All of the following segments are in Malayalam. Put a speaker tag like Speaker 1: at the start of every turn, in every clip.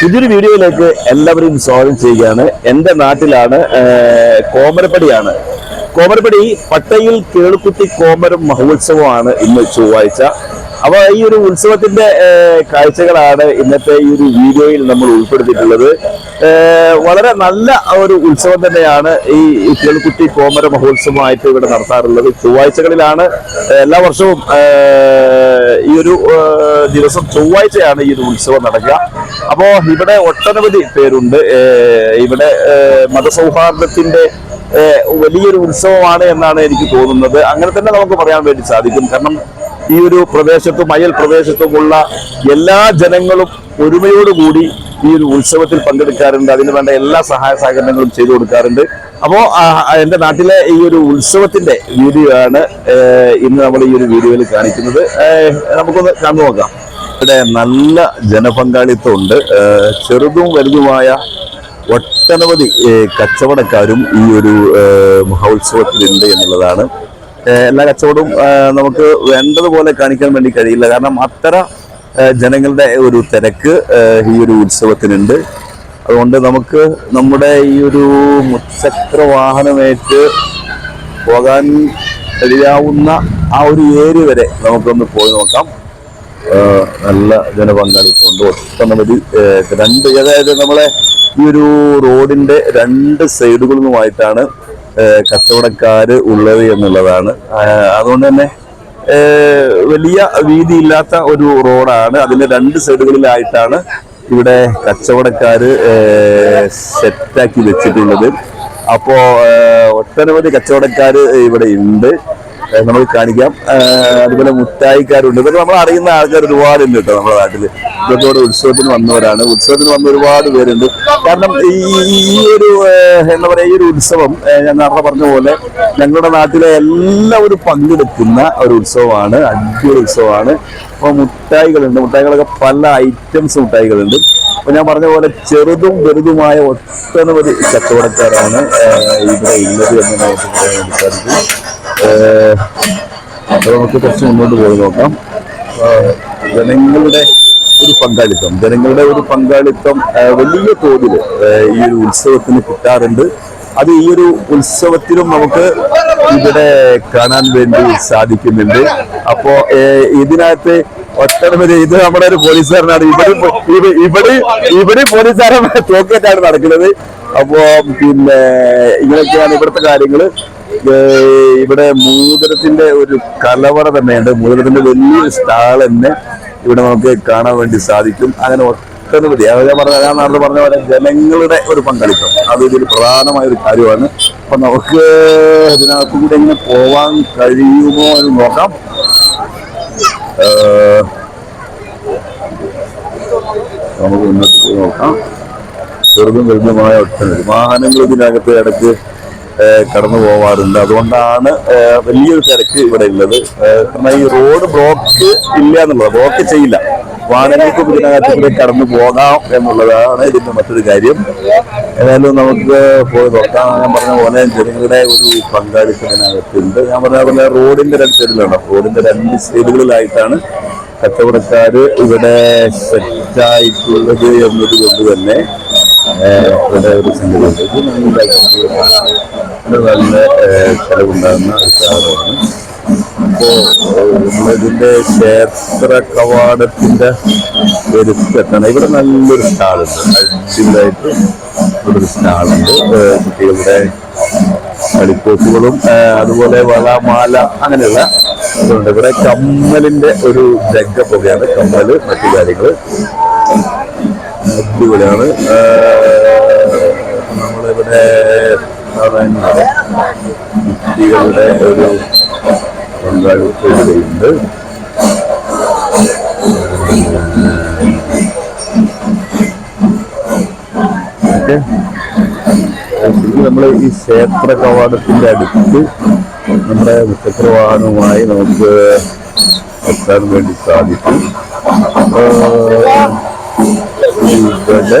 Speaker 1: പുതിയൊരു വീഡിയോയിലേക്ക് എല്ലാവരെയും സ്വാഗതം ചെയ്യുകയാണ്. എന്റെ നാട്ടിലാണ് കോമരപ്പടിയാണ്. കോമരപ്പടി പട്ടയിൽ കേളുക്കുട്ടി കോമരം മഹോത്സവമാണ് ഇന്ന് ചൊവ്വാഴ്ച. അപ്പൊ ഈ ഒരു ഉത്സവത്തിന്റെ കാഴ്ചകളാണ് ഇന്നത്തെ ഈ ഒരു വീഡിയോയിൽ നമ്മൾ ഉൾപ്പെടുത്തിയിട്ടുള്ളത്. വളരെ നല്ല ഒരു ഉത്സവം തന്നെയാണ് ഈ കേൾക്കുട്ടി കോമര മഹോത്സവമായിട്ട് ഇവിടെ നടത്താറുള്ളത്. ചൊവ്വാഴ്ചകളിലാണ് എല്ലാ വർഷവും ഈ ഒരു ദിവസം ചൊവ്വാഴ്ചയാണ് ഈ ഒരു ഉത്സവം നടക്കുക. അപ്പോ ഇവിടെ ഒട്ടനവധി പേരുണ്ട്. ഇവിടെ മതസൗഹാർദ്ദത്തിന്റെ വലിയൊരു ഉത്സവമാണ് എന്നാണ് എനിക്ക് തോന്നുന്നത്. അങ്ങനെ തന്നെ നമുക്ക് പറയാൻ വേണ്ടി സാധിക്കും. കാരണം ഈ ഒരു പ്രദേശത്തും അയൽ പ്രദേശത്തുമുള്ള എല്ലാ ജനങ്ങളും ഒരുമയോടുകൂടി ഈ ഒരു ഉത്സവത്തിൽ പങ്കെടുക്കാറുണ്ട്. അതിന് വേണ്ട എല്ലാ സഹായ സഹകരണങ്ങളും ചെയ്തു കൊടുക്കാറുണ്ട്. അപ്പോൾ എന്റെ നാട്ടിലെ ഈ ഒരു ഉത്സവത്തിന്റെ വീഡിയോ ആണ് ഇന്ന് നമ്മൾ ഈ ഒരു വീഡിയോയിൽ കാണിക്കുന്നത്. നമുക്കൊന്ന് കണ്ടു നോക്കാം. ഇവിടെ നല്ല ജനപങ്കാളിത്തം ഉണ്ട് ചെറുതും വലുതുമായ ഒട്ടനവധി കച്ചവടക്കാരും ഈ ഒരു മഹോത്സവത്തിലുണ്ട് എന്നുള്ളതാണ് എല്ലാ കച്ചവടവും നമുക്ക് വേണ്ടതുപോലെ കാണിക്കാൻ വേണ്ടി കഴിയില്ല. കാരണം അത്ര ജനങ്ങളുടെ ഒരു തിരക്ക് ഈ ഒരു ഉത്സവത്തിനുണ്ട്. അതുകൊണ്ട് നമുക്ക് നമ്മുടെ ഈ ഒരു മുച്ചക്ര വാഹനമേറ്റ് പോകാൻ കഴിയാവുന്ന ആ ഒരു ഏരിയ വരെ നമുക്കൊന്ന് പോയി നോക്കാം. നല്ല ജനപങ്കാളിത്തമുണ്ട്. ഒട്ടനവധി രണ്ട് അതായത് നമ്മളെ ഈ ഒരു റോഡിന്റെ രണ്ട് സൈഡുകളിലുമായിട്ടാണ് ഏഹ് കച്ചവടക്കാര് ഉള്ളത് എന്നുള്ളതാണ്. അതുകൊണ്ട് തന്നെ വലിയ വീതിയില്ലാത്ത ഒരു റോഡാണ്. അതിന്റെ രണ്ട് സൈഡുകളിലായിട്ടാണ് ഇവിടെ കച്ചവടക്കാർ സെറ്റാക്കി വെച്ചിട്ടുള്ളത്. അപ്പോ ഏഹ് ഒട്ടനവധി കച്ചവടക്കാർ ഇവിടെ ഉണ്ട്. നമുക്ക് കാണിക്കാം. അതുപോലെ മുട്ടായിക്കാരുണ്ട് ഇതൊക്കെ നമ്മൾ അറിയുന്ന ആൾക്കാർ ഒരുപാടുണ്ട് കേട്ടോ നമ്മുടെ നാട്ടിൽ ഇതൊക്കെ ഇവിടെ ഉത്സവത്തിന് വന്നവരാണ്. ഉത്സവത്തിന് വന്ന ഒരുപാട് പേരുണ്ട്. കാരണം ഈ ഒരു എന്താ പറയുക ഈ ഒരു ഉത്സവം ഞാൻ നേരത്തെ പറഞ്ഞ പോലെ ഞങ്ങളുടെ നാട്ടിലെ എല്ലാവരും പങ്കെടുക്കുന്ന ഒരു ഉത്സവമാണ്. അടിപൊളി ഉത്സവമാണ്. അപ്പോൾ മുട്ടായികളുണ്ട്. മുട്ടായികളൊക്കെ പല ഐറ്റംസ് മുട്ടായികളുണ്ട്. അപ്പൊ ഞാൻ പറഞ്ഞ പോലെ ചെറുതും വലുതുമായ ഒട്ടനവധി കച്ചവടക്കാരാണ് ഇവിടെ ഇല്ലത് എന്ന് നമുക്ക് ഏഹ് അപ്പൊ നമുക്ക് കുറച്ച് മുന്നോട്ട് പോയി നോക്കാം. ജനങ്ങളുടെ ഒരു പങ്കാളിത്തം ജനങ്ങളുടെ ഒരു പങ്കാളിത്തം വലിയ തോതിൽ ഈ ഒരു ഉത്സവത്തിന് കിട്ടാറുണ്ട്. അത് ഈ ഒരു ഉത്സവത്തിലും നമുക്ക് ഇവിടെ കാണാൻ വേണ്ടി സാധിക്കുന്നുണ്ട്. അപ്പോ ഇതിനകത്ത് ഒട്ടനവധി ഇത് നമ്മുടെ ഒരു പോലീസുകാരനാണ് ഇവിടെ ഇവിടെ ഇവിടെ പോലീസുകാരൻ തോക്കേറ്റാണ് നടക്കുന്നത്. അപ്പോ പിന്നെ ഇങ്ങനെയൊക്കെയാണ് ഇവിടുത്തെ കാര്യങ്ങൾ. ഇവിടെ മൂതിരത്തിന്റെ ഒരു കലവറ തന്നെയുണ്ട്. മൂതിരത്തിന്റെ വലിയൊരു സ്റ്റാൾ തന്നെ ഇവിടെ നമുക്ക് കാണാൻ വേണ്ടി സാധിക്കും. അങ്ങനെ ഒട്ടനവധി. ഞാൻ പറഞ്ഞ ഞാൻ നേരത്തെ പറഞ്ഞ പോലെ ജനങ്ങളുടെ ഒരു പങ്കാളിത്തം. അത് ഇതിൽ പ്രധാനമായ ഒരു കാര്യമാണ്. അപ്പൊ നമുക്ക് ഇതിനകത്തുകൂടെ എങ്ങനെ പോവാൻ കഴിയുമോ എന്ന് നോക്കാം. നമുക്ക് മുന്നോട്ട് പോയി നോക്കാം. ചെറുതും വലുതുമായ ഒട്ടനവധി വാഹനങ്ങൾ ഇതിനകത്ത് ഇടയ്ക്ക് കടന്നു പോവാറുണ്ട്. അതുകൊണ്ടാണ് വലിയൊരു തിരക്ക് ഇവിടെ ഉള്ളത്. കാരണം ഈ റോഡ് ബ്ലോക്ക് ഇല്ല എന്നുള്ളത് ബ്ലോക്ക് ചെയ്യില്ല. വാഹനങ്ങൾക്ക് ഇതിനകത്ത് കൂടെ കടന്നു പോകാം എന്നുള്ളതാണ് ഇതിന്റെ മറ്റൊരു കാര്യം. ഏതായാലും നമുക്ക് പോയി നോക്കാം. ഞാൻ പറഞ്ഞ പോലെ ജനങ്ങളുടെ ഒരു പങ്കാളിത്തം ഇതിനകത്തുണ്ട്. ഞാൻ പറഞ്ഞ പോലെ റോഡിന്റെ രണ്ട് സൈഡിലാണ്. റോഡിന്റെ രണ്ട് സൈഡുകളിലായിട്ടാണ് കച്ചവടക്കാർ ഇവിടെ സെറ്റായിട്ടുള്ളത് എന്നത് കൊണ്ട് തന്നെ ഇവിടെ ഒരു ഇത് നല്ല ചെലവുണ്ടാകുന്ന ഒരു സാധനമാണ്. അപ്പോ നമ്മളിതിന്റെ ക്ഷേത്ര കവാടത്തിന്റെ ഒരു സ്ഥലത്താണ് ഇവിടെ നല്ലൊരു സ്റ്റാളുണ്ട്. അടിപൊളിയായിട്ട് ഇവിടെ ഒരു സ്റ്റാളുണ്ട്. കുട്ടികളുടെ കളിക്കോസുകളും അതുപോലെ വള മാല അങ്ങനെയുള്ള ഇതുണ്ട്. ഇവിടെ കമ്മലിന്റെ ഒരു ജഗ്ഗപ്പൊക്കെയാണ് കമ്മൽ മറ്റു കാര്യങ്ങൾ അടിപൊളിയാണ്. നമ്മളിവിടെ കുട്ടികളുടെ ഒരു നമ്മൾ ഈ ക്ഷേത്ര കവാടത്തിന്റെ അടുത്ത് നമ്മുടെ മുച്ചക്രവാഹനവുമായി നമുക്ക് എത്താൻ വേണ്ടി സാധിക്കും. ഇവിടെ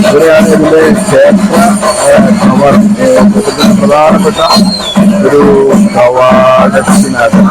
Speaker 1: ഇവിടെയാണ് ഇതിന്റെ ക്ഷേത്ര കവർ. പ്രധാനപ്പെട്ട ഒരു കവാടത്തിനകത്താണ്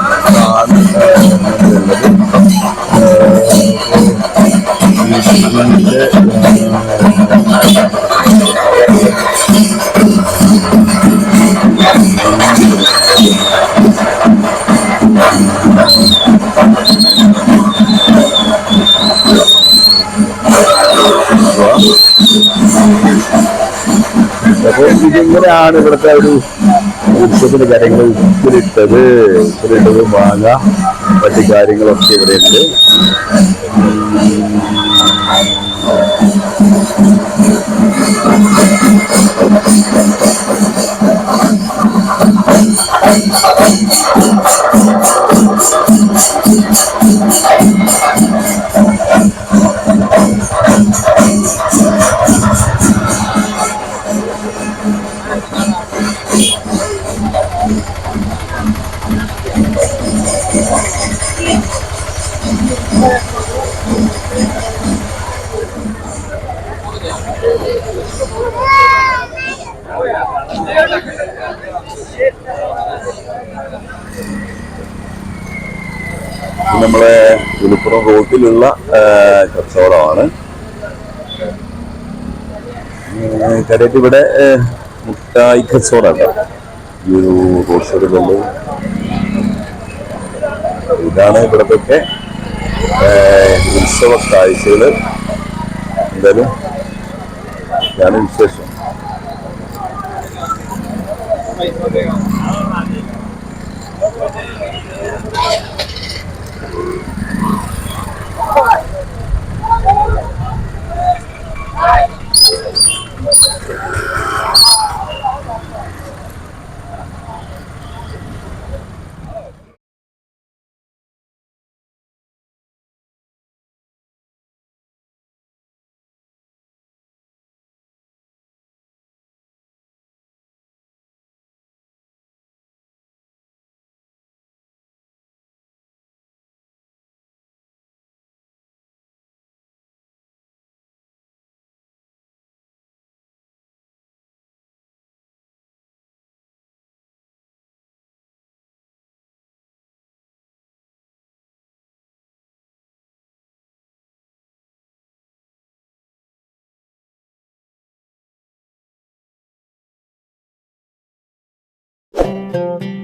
Speaker 1: ഇതിങ്ങനെയാണ് ഇവിടുത്തെ ഒരു ഉത്സവത്തിന്റെ കാര്യങ്ങൾ ഉപ്പിലിട്ടത് ഉപ്പിലിട്ടത് മാങ്ങ മറ്റു കാര്യങ്ങളൊക്കെ ഇവിടെ ഉണ്ട്. ഇത് നമ്മളെ വിളിപ്പുറം റോഡിലുള്ള കച്ചവടമാണ്. കാര്യമായിട്ട് ഇവിടെ മുട്ടായി കച്ചവടമുണ്ട്. ഈ ഒരു റോഡ് സൈഡിലുള്ളത് ഇതാണ് ഇവിടത്തൊക്കെ ഉത്സവ കാഴ്ചകൾ എന്തായാലും ഇതാണ് വിശേഷം. Thank you. Thank you. Música